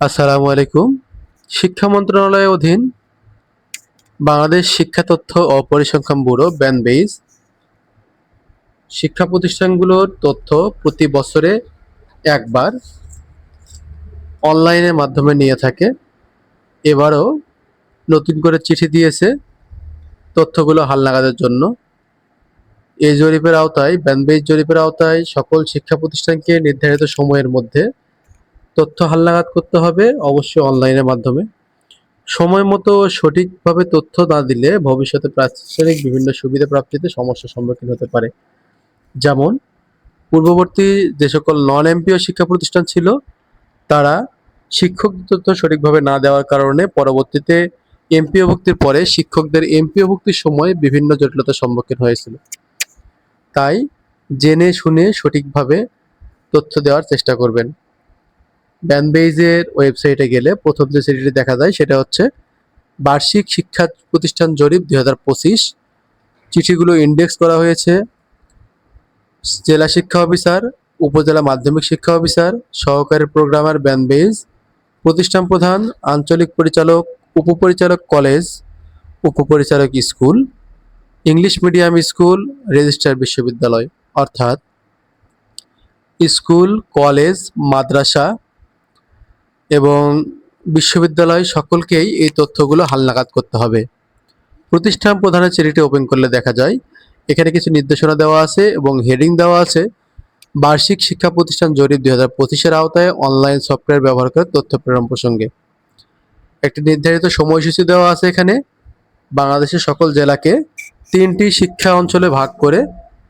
আসসালামু আলাইকুম। শিক্ষা মন্ত্রণালয়ের অধীন বাংলাদেশ শিক্ষা তথ্য ও পরিসংখ্যান ব্যুরো, ব্যানবেইজ, শিক্ষা প্রতিষ্ঠানগুলোর তথ্য প্রতি বছরে একবার অনলাইনের মাধ্যমে নিয়ে থাকে। এবারও নতুন করে চিঠি দিয়েছে তথ্যগুলো হালনাগাদের জন্য। এই জরিপের আওতায়, ব্যানবেইজ জরিপের আওতায় সকল শিক্ষা প্রতিষ্ঠানকে নির্ধারিত সময়ের মধ্যে তথ্য হালনাগাদ করতে হবে, অবশ্যই অনলাইনের মাধ্যমে। সময় মতো সঠিকভাবে তথ্য না দিলে ভবিষ্যতে প্রাতিষ্ঠানিক বিভিন্ন সুবিধা প্রাপ্তিতে সমস্যার সম্মুখীন হতে পারে। যেমন, পূর্ববর্তী যে সকল নন এমপিও শিক্ষা প্রতিষ্ঠান ছিল, তারা শিক্ষক তথ্য সঠিকভাবে না দেওয়ার কারণে পরবর্তীতে এমপিও ভুক্তির পরে শিক্ষকদের এমপিও ভুক্তির সময় বিভিন্ন জটিলতার সম্মুখীন হয়েছিল। তাই জেনে শুনে সঠিকভাবে তথ্য দেওয়ার চেষ্টা করবেন। ব্যানবেইজের ওয়েবসাইটে গেলে প্রথম যে চিঠিটি দেখা যায় সেটা হচ্ছে বার্ষিক শিক্ষা প্রতিষ্ঠান জরিপ দুই হাজার পঁচিশ। চিঠিগুলো ইন্ডেক্স করা হয়েছে। জেলা শিক্ষা অফিসার, উপজেলা মাধ্যমিক শিক্ষা অফিসার, সহকারী প্রোগ্রামার ব্যানবেইজ, প্রতিষ্ঠান প্রধান, আঞ্চলিক পরিচালক, উপপরিচালক কলেজ, উপপরিচালক school, English medium school registrar বিশ্ববিদ্যালয়। অর্থাৎ স্কুল, কলেজ, মাদ্রাসা এবং বিশ্ববিদ্যালয় সকলকেই এই তথ্যগুলো হালনাগাদ করতে হবে। প্রতিষ্ঠান প্রধানের চিঠিটি ওপেন করলে দেখা যায়, এখানে কিছু নির্দেশনা দেওয়া আছে এবং হেডিং দেওয়া আছে, বার্ষিক শিক্ষা প্রতিষ্ঠান জরিপ দুই হাজার পঁচিশের আওতায় অনলাইন সফটওয়্যার ব্যবহার করে তথ্য প্রেরণ প্রসঙ্গে। একটি নির্ধারিত সময়সূচি দেওয়া আছে এখানে, বাংলাদেশের সকল জেলাকে তিনটি শিক্ষা অঞ্চলে ভাগ করে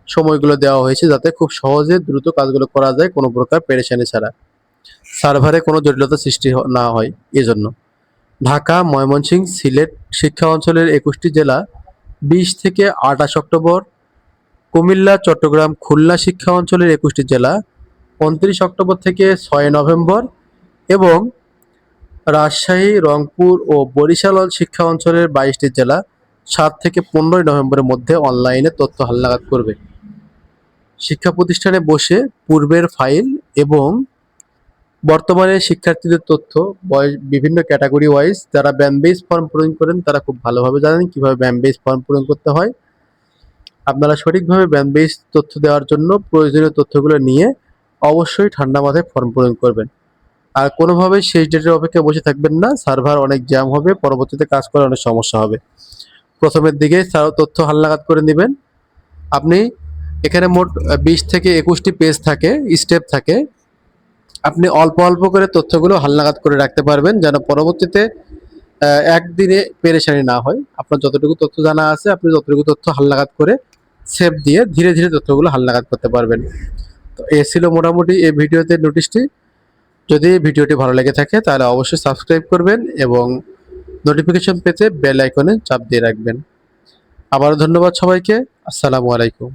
সময়গুলো দেওয়া হয়েছে যাতে খুব সহজে দ্রুত কাজগুলো করা যায় কোনো প্রকার পেরেশানি ছাড়া। সার্ভারে কোনো জটিলতা সৃষ্টি না হয় এজন্য। ঢাকা, ময়মনসিংহ, সিলেট শিক্ষা অঞ্চলের একুশটি জেলা বিশ থেকে আঠাশ অক্টোবর, কুমিল্লা, চট্টগ্রাম, খুলনা শিক্ষা অঞ্চলের একুশটি জেলা উনত্রিশ অক্টোবর থেকে ছয় নভেম্বর এবং রাজশাহী, রংপুর ও বরিশাল শিক্ষা অঞ্চলের বাইশটি জেলা সাত থেকে পনেরোই নভেম্বরের মধ্যে অনলাইনে তথ্য হালনাগাদ করবে। শিক্ষা প্রতিষ্ঠানে বসে পূর্বের ফাইল এবং বর্তমানে শিক্ষার্থীদের তথ্য বিভিন্ন ক্যাটাগরি ওয়াইজ যারা ব্যামবেস ফর্ম পূরণ করেন তারা খুব ভালোভাবে জানেন কীভাবে ব্যামবেস ফর্ম পূরণ করতে হয়। আপনারা সঠিকভাবে ব্যামবেস তথ্য দেওয়ার জন্য প্রয়োজনীয় তথ্যগুলো নিয়ে অবশ্যই ঠান্ডা মাথায় ফর্ম পূরণ করবেন। আর কোনোভাবেই শেষ ডেটের অপেক্ষা বসে থাকবেন না সার্ভার অনেক জ্যাম হবে, পরবর্তীতে কাজ করা অনেক সমস্যা হবে। প্রথমের দিকে তথ্য হালনাগাদ করে নেবেন। আপনি এখানে মোট বিশ থেকে একুশটি পেজ থাকে স্টেপ থাকে। আপনি অল্প অল্প করে তথ্যগুলো হালনাগাদ করে রাখতে পারবেন যেন পরবর্তীতে একদিনে পেরেশানি না হয়। আপনার যতটুকু তথ্য জানা আছে, আপনি যতটুকু তথ্য হালনাগাদ করে সেভ দিয়ে ধীরে ধীরে তথ্যগুলো হালনাগাদ করতে পারবেন। তো এ ছিল মোটামুটি এই ভিডিওতে নোটিশটি। যদি ভিডিওটি ভালো লেগে থাকে, তাহলে অবশ্যই সাবস্ক্রাইব করবেন এবং নোটিফিকেশন পেতে বেল আইকনে চাপ দিয়ে রাখবেন। আবারও ধন্যবাদ সবাইকে। আসসালামু আলাইকুম।